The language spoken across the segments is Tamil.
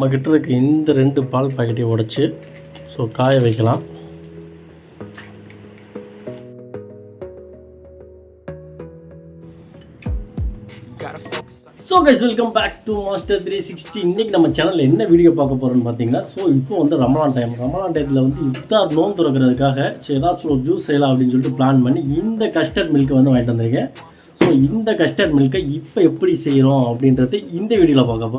நம்மக்கிட்ட இருக்க இந்த ரெண்டு பால் பாக்கெட்டையும் உடைச்சி ஸோ காய வைக்கலாம். So guys welcome back to master three sixty இன்றைக்கி நம்ம சேனலில் என்ன வீடியோ பார்க்க போகிறோம்னு பார்த்தீங்கன்னா ஸோ இப்போ வந்து ரமலான் டைம் ரமலான் டைத்தில் வந்து இஃப்தார் நோன் திறக்கிறதுக்காக ஸோ ஏதாச்சும் ஒரு ஜூஸ் செய்யலாம் அப்படின்னு சொல்லிட்டு பிளான் பண்ணி இந்த கஸ்டர்ட் மில்க்கை வந்து வாங்கிட்டு வந்திருக்கேன். ஸோ இந்த கஸ்டர்ட் மில்க்கை இப்போ எப்படி செய்கிறோம் அப்படின்றது இந்த வீடியோவில் பார்க்க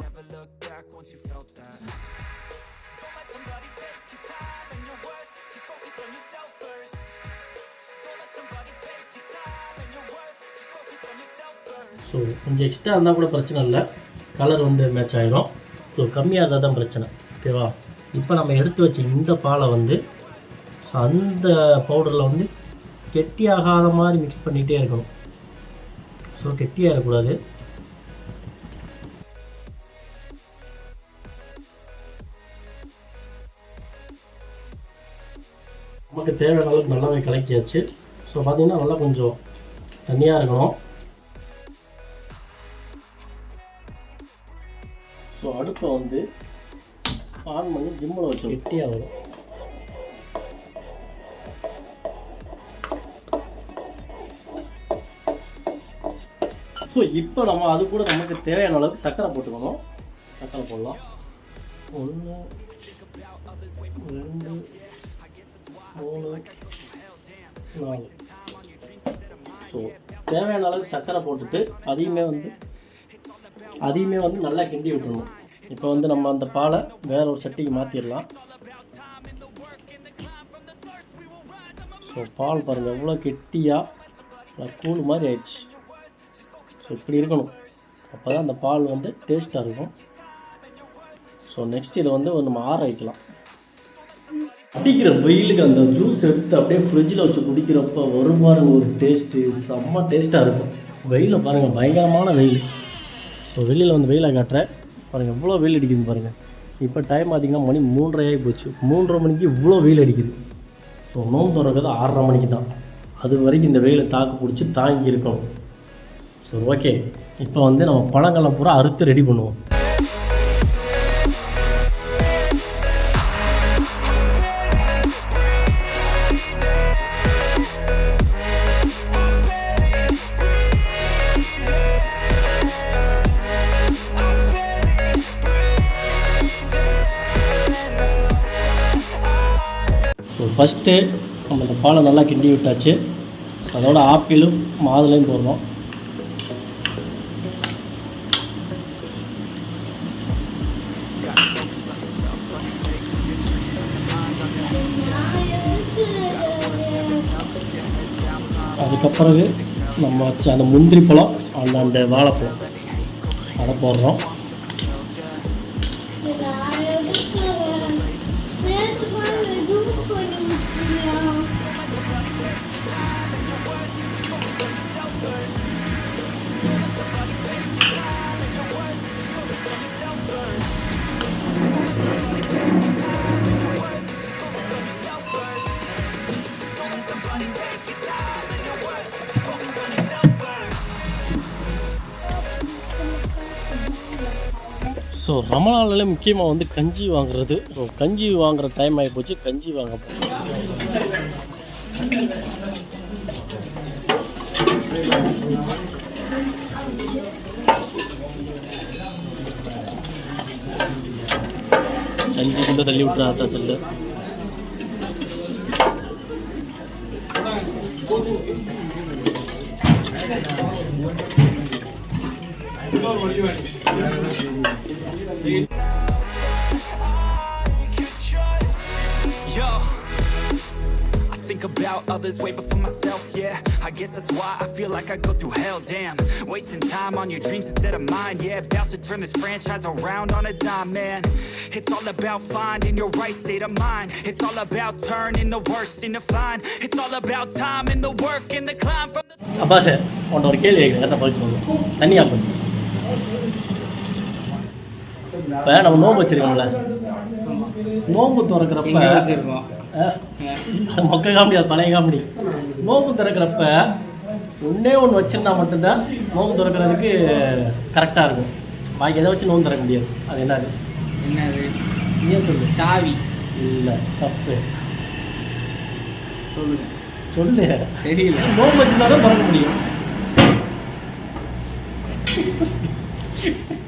ஸோ கொஞ்சம் எக்ஸ்ட்ரா இருந்தால் கூட பிரச்சனை இல்லை. கலர் வந்து மேட்ச் ஆகிடும் ஸோ கம்மியாக இருந்தால் தான் பிரச்சனை. ஓகேவா இப்போ நம்ம எடுத்து வச்ச இந்த பாலை வந்து ஸோ அந்த பவுடரில் வந்து கெட்டியாகாத மாதிரி மிக்ஸ் பண்ணிகிட்டே இருக்கணும். ஸோ கெட்டியாக இருக்கக்கூடாது. நமக்கு தேவையான அளவுக்கு நல்லாவே கலக்கியாச்சு. ஸோ பார்த்தீங்கன்னா நல்லா கொஞ்சம் தண்ணியாக இருக்கணும். அடுப்பை வந்து ஆன் பண்ணி ஜிம்மில் வச்சு கெட்டியாக வரும். ஸோ இப்போ நம்ம அது கூட நமக்கு தேவையான அளவுக்கு சர்க்கரை போட்டுக்கணும். சர்க்கரை போடலாம். ஒன்று ரெண்டு மூணு நாலு. ஸோ தேவையான அளவுக்கு சர்க்கரை போட்டுட்டு அதையுமே வந்து அதையுமே வந்து நல்லா கிண்டி விட்டுறணும். இப்போ வந்து நம்ம அந்த பாலை வேற ஒரு சட்டிக்கு மாற்றிடலாம் ஸோ பால் பாருங்கள் எவ்வளோ கெட்டியாக கூழ் மாதிரி ஆயிடுச்சு. ஸோ இப்படி இருக்கணும். அப்போ தான் அந்த பால் வந்து டேஸ்ட்டாக இருக்கும். ஸோ நெக்ஸ்ட் இதை வந்து நம்ம ஆற வைக்கலாம். அடிக்கிற வெயிலுக்கு அந்த ஜூஸ் எடுத்து அப்படியே ஃப்ரிட்ஜில் வச்சு குடிக்கிறப்ப ஒரு பாருங்க ஒரு டேஸ்ட்டு செம்ம டேஸ்ட்டாக இருக்கும். வெயிலில் பாருங்கள் பயங்கரமான வெயில். ஸோ வெளியில் வந்து வெயிலை காட்டுறேன் பாருங்கள் எவ்வளோ வெயில் அடிக்குது பாருங்கள் இப்போ டைம் பார்த்திங்கன்னா மணி மூன்றரை ஆகி போச்சு. மூன்றரை மணிக்கு இவ்வளோ வெயில் அடிக்குது. ஸோ நோம்பு திறக்கிறது ஆறரை மணிக்கு தான். அது வரைக்கும் இந்த வெயிலை தாக்கு பிடிச்சி தாங்கி இருக்கணும். ஸோ ஓகே இப்போ வந்து நம்ம பழங்களை பூரா அறுத்து ரெடி பண்ணுவோம். ஃபஸ்ட்டு நம்ம இந்த பாலை நல்லா கிண்டி விட்டாச்சு. அதோட ஆப்பிளும் மாதுளையும் போடுறோம் அதுக்கப்பிறகு நம்ம வச்ச அந்த முந்திரி பழம் அந்த அந்த வாழைப்பழம். அதை போடுறோம். ஸோ ரமணாலே முக்கியமாக வந்து கஞ்சி வாங்குறது. ஸோ கஞ்சி வாங்குற டைம் ஆகி போச்சு. கஞ்சி வாங்க கஞ்சி கொண்டு தள்ளி விட்டுறாத்தா சொல்லு. Thank you. think about others way before myself, yeah. I guess that's why I feel like I go through hell, damn. Wasting time on your dreams instead of mine, yeah. About to turn this franchise around on a dime, man. It's all about finding your right state of mind. It's all about turning the worst into fine. It's all about time and the work and the climb from the அப்பா சார் உன்ட்ட ஒரு கேள்வி கேட்குறேன் பதில் சொல்லு தனியாக பண்ணு இப்போ நம்ம நோம்பு வச்சிருக்கோம்ல. நோம்பு திறக்கிறப்ப வச்சிருக்கோம். மொக்க காமெடி அது பழைய காமெடி. நோம்பு திறக்கிறப்ப ஒன்றே ஒன்று வச்சிருந்தா மட்டும்தான் நோம்பு திறக்கிறதுக்கு கரெக்டாக இருக்கும். பாக்கி எதை வச்சு நோம்பு திறக்க முடியாது அது என்னது? என்னது? நீயே சொல்லு. சாவி. இல்லை தப்பு. சொல்லுங்க. சொல்லு. தெரியல. நோம்பு வச்சுருந்தா தான் பறக்க முடியும். Thank you.